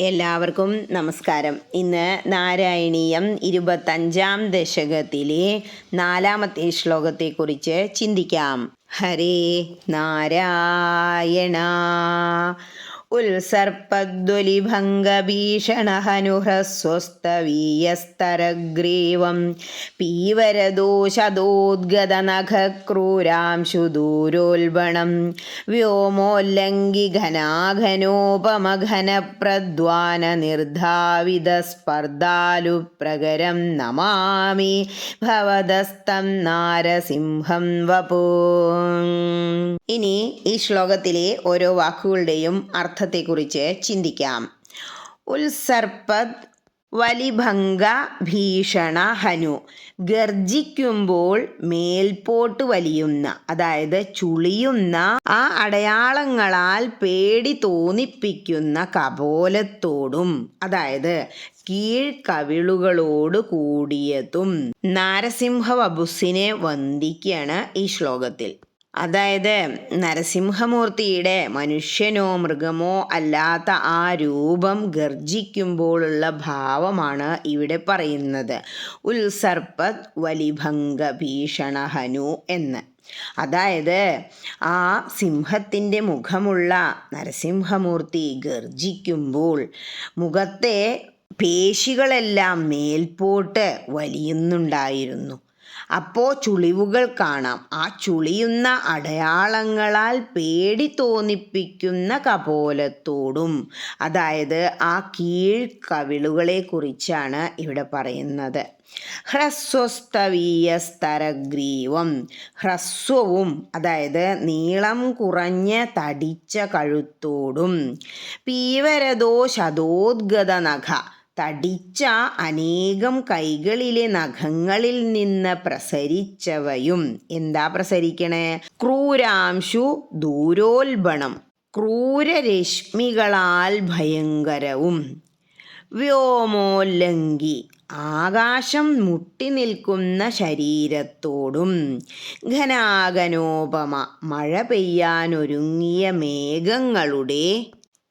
എല്ലാവർക്കും നമസ്കാരം. ഇന്ന് നാരായണീയം ഇരുപത്തഞ്ചാം ദശകത്തിലെ നാലാമത്തെ ശ്ലോകത്തെക്കുറിച്ച് ചിന്തിക്കാം. ഹരേ നാരായണ. ഉത്സർപ്പദ്വലിഭംഗഭീഷണഹനുഹ്രസ്വസ്തവീയസ്തരഗ്രീവം പീവരദോഷദോദ്ഗതനഖക്രൂരാംശു ദൂരോൽബണം വ്യോമോല്ലംഘി ഘനാഘനോപമഘനപ്രദ്വാന നിർധാവിത സ്പർദ്ധാലു പ്രകരം നമാമി ഭവതസ്തം നാരസിംഹം വപൂ. ഇനി ഈ ശ്ലോകത്തിലെ ഓരോ വാക്കുകളുടെയും അർത്ഥത്തെക്കുറിച്ച് ചിന്തിക്കാം. ഉത്സർപ്പത് വലിഭംഗ ഭീഷണ ഹനു ഗർജിക്കുമ്പോൾ മേൽപോട്ട് വലിയുന്ന അതായത് ചുളിയുന്ന ആ അടയാളങ്ങളാൽ പേടി തോന്നിപ്പിക്കുന്ന കപോലത്തോടും അതായത് കീഴ്കവിളുകളോട് കൂടിയതും നാരസിംഹ വബുസിനെ വന്ദിക്കുകയാണ് ഈ ശ്ലോകത്തിൽ. അതായത് നരസിംഹമൂർത്തിയുടെ മനുഷ്യനോ മൃഗമോ അല്ലാത്ത ആ രൂപം ഗർജിക്കുമ്പോഴുള്ള ഭാവമാണ് ഇവിടെ പറയുന്നത്. ഉത്സർപ്പത് വലിഭംഗ ഭീഷണഹനു എന്ന്. അതായത് ആ സിംഹത്തിന്റെ മുഖമുള്ള നരസിംഹമൂർത്തി ഗർജിക്കുമ്പോൾ മുഖത്തെ പേശികളെല്ലാം മേൽപോട്ട് വലിയുന്നുണ്ടായിരുന്നു. അപ്പോൾ ചുളിവുകൾ കാണാം. ആ ചുളിയുന്ന അടയാളങ്ങളാൽ പേടി തോന്നിപ്പിക്കുന്ന കപോലത്തോടും. അതായത് ആ കീഴ്ക്കവിളുകളെ കുറിച്ചാണ് ഇവിടെ പറയുന്നത്. ഹ്രസ്വസ്തവീയ സ്തരഗ്രീവം ഹ്രസ്വവും അതായത് നീളം കുറഞ്ഞ തടിച്ച കഴുത്തോടും. പീവരതോ ശതോദ്ഗത നഖ തടിച്ച അനേകം കൈകളിലെ നഖങ്ങളിൽ നിന്ന് പ്രസരിച്ചവയും എന്താ പ്രസരിക്കണേ? ക്രൂരാംശു ദൂരോൽബണം ക്രൂരരശ്മികളാൽ ഭയങ്കരവും. വ്യോമോല്ലങ്കി ആകാശം മുട്ടി നിൽക്കുന്ന ശരീരത്തോടും. ഘനാഗനോപമ മഴ പെയ്യാനൊരുങ്ങിയ മേഘങ്ങളുടെ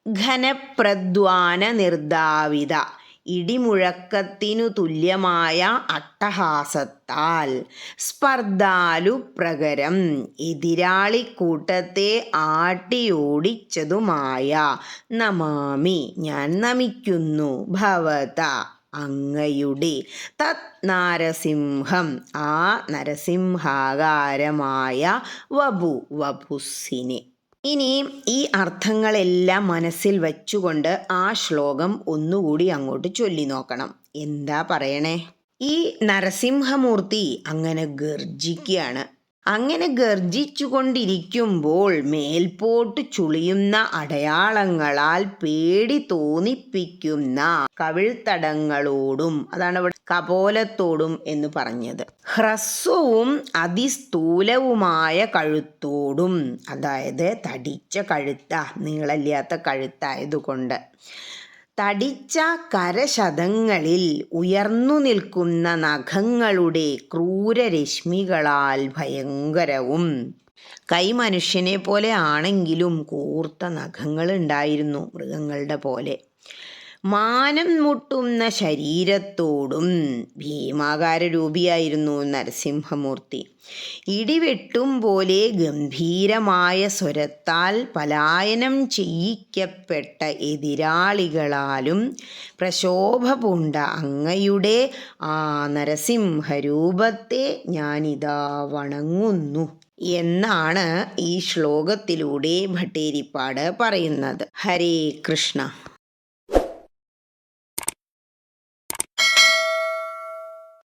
ഘനപ്രദ്വാന നിർദാവിത ഇടിമുഴക്കത്തിനു തുല്യമായ അട്ടഹാസത്താൽ സ്പർദ്ധാലു പ്രകരം എതിരാളിക്കൂട്ടത്തെ ആട്ടിയോടിച്ചതുമായ നമാമി ഞാൻ നമിക്കുന്നു ഭവത അങ്ങയുടെ. തത് നാരസിംഹം ആ നരസിംഹാകാരമായ വപു വപുസിനെ ഇനി ഈ അർത്ഥങ്ങളെല്ലാം മനസ്സിൽ വച്ചുകൊണ്ട് ആ ശ്ലോകം ഒന്നുകൂടി അങ്ങോട്ട് ചൊല്ലി നോക്കണം. എന്താ പറയണേ? ഈ നരസിംഹമൂർത്തി അങ്ങനെ ഗർജിക്കുകയാണ് അങ്ങനെ ഗർജിച്ചുകൊണ്ടിരിക്കുമ്പോൾ മേൽപോട്ട് ചുളിയുന്ന അടയാളങ്ങളാൽ പേടി തോന്നിപ്പിക്കുന്ന കവിൾത്തടങ്ങളോടും അതാണ് ഇവിടെ കപോലത്തോടും എന്ന് പറഞ്ഞത്. ഹ്രസ്വവും അതിസ്ഥൂലവുമായ കഴുത്തോടും അതായത് തടിച്ച കഴുത്ത നീളല്ലാത്ത കഴുത്തായതുകൊണ്ട്. തടിച്ച കരശതങ്ങളിൽ ഉയർന്നു നിൽക്കുന്ന നഖങ്ങളുടെ ക്രൂരരശ്മികളാൽ ഭയങ്കരവും. കൈമനുഷ്യനെ പോലെ ആണെങ്കിലും കൂർത്ത നഖങ്ങൾ ഉണ്ടായിരുന്നു മൃഗങ്ങളുടെ പോലെ. മാനം മുട്ടുന്ന ശരീരത്തോടും ഭീമാകാര രൂപിയായിരുന്നു നരസിംഹമൂർത്തി. ഇടിവെട്ടും പോലെ ഗംഭീരമായ സ്വരത്താൽ പലായനം ചെയ്യിക്കപ്പെട്ട എതിരാളികളാലും പ്രശോഭ പൂണ്ട അങ്ങയുടെ ആ നരസിംഹരൂപത്തെ ഞാനിതാ വണങ്ങുന്നു എന്നാണ് ഈ ശ്ലോകത്തിലൂടെ ഭട്ടേരിപ്പാട് പറയുന്നത്. ഹരേ കൃഷ്ണ.